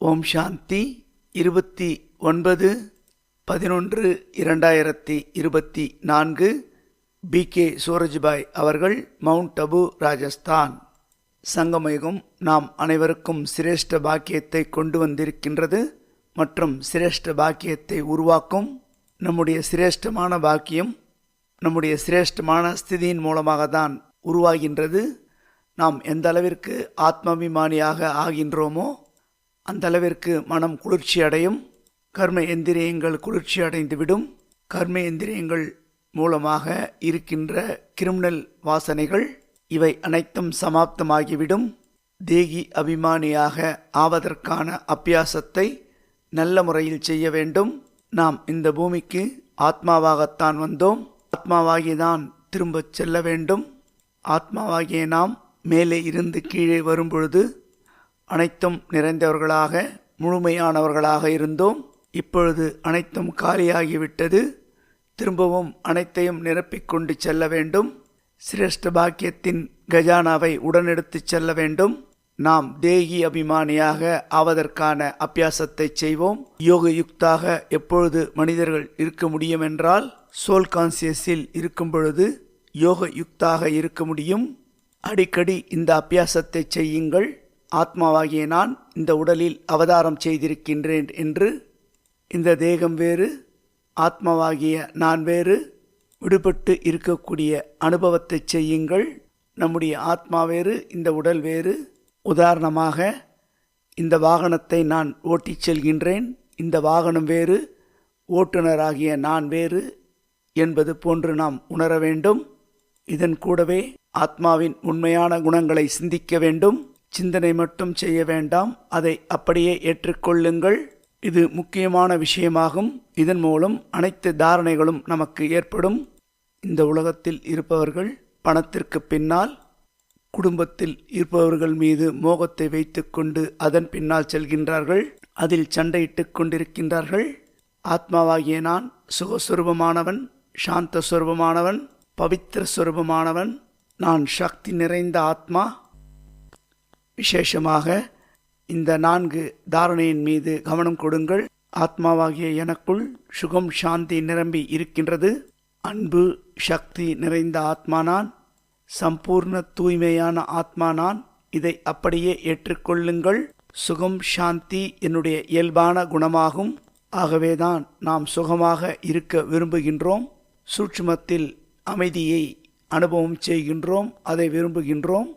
ஓம் சாந்தி. இருபத்தி ஒன்பது பதினொன்று இரண்டாயிரத்தி இருபத்தி நான்கு. பி கே சூரஜ்பாய் அவர்கள் மவுண்ட் அபு ராஜஸ்தான். சங்கமயுகம் நாம் அனைவருக்கும் சிரேஷ்ட பாக்கியத்தை கொண்டு வந்திருக்கின்றது மற்றும் சிரேஷ்ட பாக்கியத்தை உருவாக்கும் நம்முடைய சிரேஷ்டமான பாக்கியம் நம்முடைய சிரேஷ்டமான ஸ்திதியின் மூலமாக தான் உருவாகின்றது. நாம் எந்த அளவிற்கு ஆத்மாபிமானியாக ஆகின்றோமோ அந்த அளவிற்கு மனம் குளிர்ச்சி அடையும் கர்ம எந்திரியங்கள் குளிர்ச்சி அடைந்துவிடும் கர்ம எந்திரியங்கள் மூலமாக இருக்கின்ற கிரிமினல் வாசனைகள் இவை அனைத்தும் சமாப்தமாகிவிடும். தேகி அபிமானியாக ஆவதற்கான அபியாசத்தை நல்ல முறையில் செய்ய வேண்டும். நாம் இந்த பூமிக்கு ஆத்மாவாகத்தான் வந்தோம். ஆத்மாவாகி தான் திரும்பச் செல்ல வேண்டும். ஆத்மாவாகிய நாம் மேலே இருந்து கீழே வரும்பொழுது அனைத்தும் நிறைந்தவர்களாக முழுமையானவர்களாக இருந்தோம். இப்பொழுது அனைத்தும் காலியாகிவிட்டது. திரும்பவும் அனைத்தையும் நிரப்பிக்கொண்டு செல்ல வேண்டும். சிரேஷ்ட பாக்கியத்தின் கஜானாவை உடனெடுத்துச் செல்ல வேண்டும். நாம் தேகி அபிமானியாக ஆவதற்கான அபியாசத்தை செய்வோம். யோக யுக்தாக எப்பொழுது மனிதர்கள் இருக்க முடியும் என்றால் சோல் கான்சியஸில் இருக்கும் பொழுது யோக யுக்தாக இருக்க முடியும். அடிக்கடி இந்த அபியாசத்தை செய்யுங்கள். ஆத்மாவாகிய நான் இந்த உடலில் அவதாரம் செய்திருக்கின்றேன் என்று இந்த தேகம் வேறு ஆத்மாவாகிய நான் வேறு விடுபட்டு இருக்கக்கூடிய அனுபவத்தை செய்யுங்கள். நம்முடைய ஆத்மா வேறு இந்த உடல் வேறு. உதாரணமாக இந்த வாகனத்தை நான் ஓட்டிச் செல்கின்றேன் இந்த வாகனம் வேறு ஓட்டுநராகிய நான் வேறு என்பது போன்று நாம் உணர வேண்டும். இதன் கூடவே ஆத்மாவின் உண்மையான குணங்களை சிந்திக்க வேண்டும். சிந்தனை மட்டும் செய்ய வேண்டாம். அதை அப்படியே ஏற்றுக்கொள்ளுங்கள். இது முக்கியமான விஷயமாகும். இதன் மூலம் அனைத்து தாரணைகளும் நமக்கு ஏற்படும். இந்த உலகத்தில் இருப்பவர்கள் பணத்திற்கு பின்னால் குடும்பத்தில் இருப்பவர்கள் மீது மோகத்தை வைத்துக்கொண்டு அதன் பின்னால் செல்கின்றார்கள். அதில் சண்டையிட்டுக் கொண்டிருக்கின்றார்கள். ஆத்மாவாகிய நான் சுகஸ்வரூபமானவன் சாந்த சுரூபமானவன் பவித்திர சுரூபமானவன் நான் சக்தி நிறைந்த ஆத்மா. விசேஷமாக இந்த நான்கு தாரணையின் மீது கவனம் கொடுங்கள். ஆத்மாவாகிய எனக்குள் சுகம் சாந்தி நிரம்பி இருக்கின்றது. அன்பு சக்தி நிறைந்த ஆத்மா நான் சம்பூர்ண தூய்மையான ஆத்மா நான் இதை அப்படியே ஏற்றுக்கொள்ளுங்கள். சுகம் சாந்தி என்னுடைய இயல்பான குணமாகும். ஆகவேதான் நாம் சுகமாக இருக்க விரும்புகின்றோம். சூட்சுமத்தில் அமைதியை அனுபவம் செய்கின்றோம். அதை விரும்புகின்றோம்.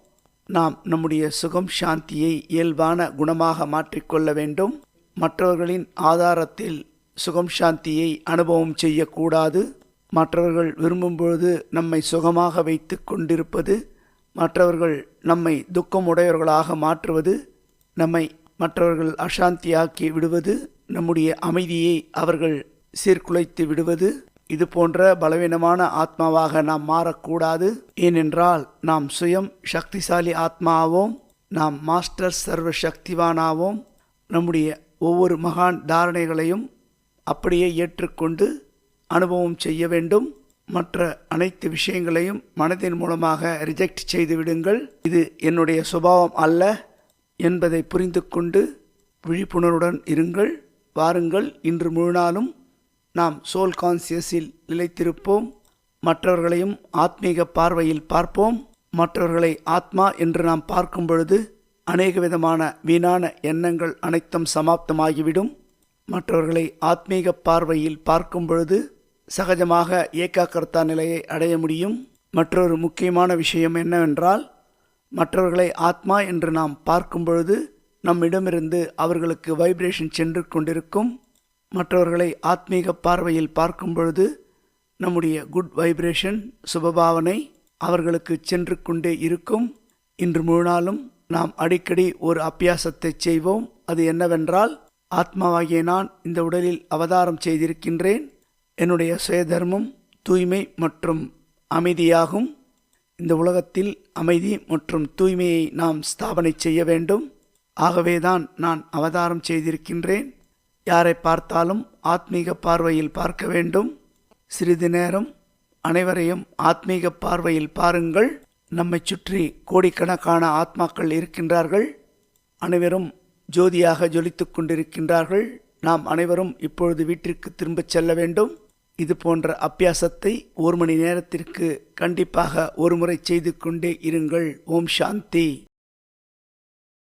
நாம் நம்முடைய சுகம் சாந்தியை இயல்பான குணமாக மாற்றிக்கொள்ள வேண்டும். மற்றவர்களின் ஆதாரத்தில் சுகம் சாந்தியை அனுபவம் செய்யக்கூடாது. மற்றவர்கள் விரும்பும் பொழுது நம்மை சுகமாக வைத்து கொண்டிருப்பது. மற்றவர்கள் நம்மை துக்கமுடையவர்களாக மாற்றுவது. நம்மை மற்றவர்கள் அசாந்தியாக்கி விடுவது. நம்முடைய அமைதியை அவர்கள் சீர்குலைத்து விடுவது. இது போன்ற பலவீனமான ஆத்மாவாக நாம் மாறக்கூடாது. ஏனென்றால் நாம் சுயம் சக்திசாலி ஆத்மாவோம். நாம் மாஸ்டர் சர்வ சக்திவானாவோம் நம்முடைய ஒவ்வொரு மகான் தாரணைகளையும் அப்படியே ஏற்றுக்கொண்டு அனுபவம் செய்ய வேண்டும். மற்ற அனைத்து விஷயங்களையும் மனதின் மூலமாக ரிஜெக்ட் செய்து விடுங்கள். இது என்னுடைய சுபாவம் அல்ல என்பதை புரிந்து கொண்டு விழிப்புணர்வுடன் இருங்கள். வாருங்கள். இன்று முழுநாளும் நாம் சோல் கான்சியஸில் நிலைத்திருப்போம். மற்றவர்களையும் ஆத்மீக பார்வையில் பார்ப்போம். மற்றவர்களை ஆத்மா என்று நாம் பார்க்கும் பொழுது அநேக விதமான வீணான எண்ணங்கள் அனைத்தும் சமாப்தமாகிவிடும். மற்றவர்களை ஆத்மீக பார்வையில் பார்க்கும் பொழுது சகஜமாக ஏகாக்கர்த்தா நிலையை அடைய முடியும். மற்றொரு முக்கியமான விஷயம் என்னவென்றால் மற்றவர்களை ஆத்மா என்று நாம் பார்க்கும் பொழுது நம்மிடமிருந்து அவர்களுக்கு வைப்ரேஷன் சென்று கொண்டிருக்கும். மற்றவர்களை ஆத்மீக பார்வையில் பார்க்கும் பொழுது நம்முடைய குட் வைப்ரேஷன் சுபபாவனை அவர்களுக்கு சென்று கொண்டே இருக்கும். இன்று முழு நாளும் நாம் அடிக்கடி ஒரு அபியாசத்தை செய்வோம். அது என்னவென்றால் ஆத்மாவாகிய நான் இந்த உடலில் அவதாரம் செய்திருக்கின்றேன். என்னுடைய சுயதர்மம் தூய்மை மற்றும் அமைதியாகும். இந்த உலகத்தில் அமைதி மற்றும் தூய்மையை நாம் ஸ்தாபனை செய்ய வேண்டும். ஆகவேதான் நான் அவதாரம் செய்திருக்கின்றேன். யாரை பார்த்தாலும் ஆத்மீக பார்வையில் பார்க்க வேண்டும். சிறிது நேரம் அனைவரையும் ஆத்மீக பார்வையில் பாருங்கள். நம்மை சுற்றி கோடிக்கணக்கான ஆத்மாக்கள் இருக்கின்றார்கள். அனைவரும் ஜோதியாக ஜொலித்து கொண்டிருக்கின்றார்கள். நாம் அனைவரும் இப்பொழுது வீட்டிற்கு திரும்பச் செல்ல வேண்டும். இது போன்ற அபியாசத்தை ஒரு மணி நேரத்திற்கு கண்டிப்பாக ஒருமுறை செய்து கொண்டே இருங்கள். ஓம் சாந்தி.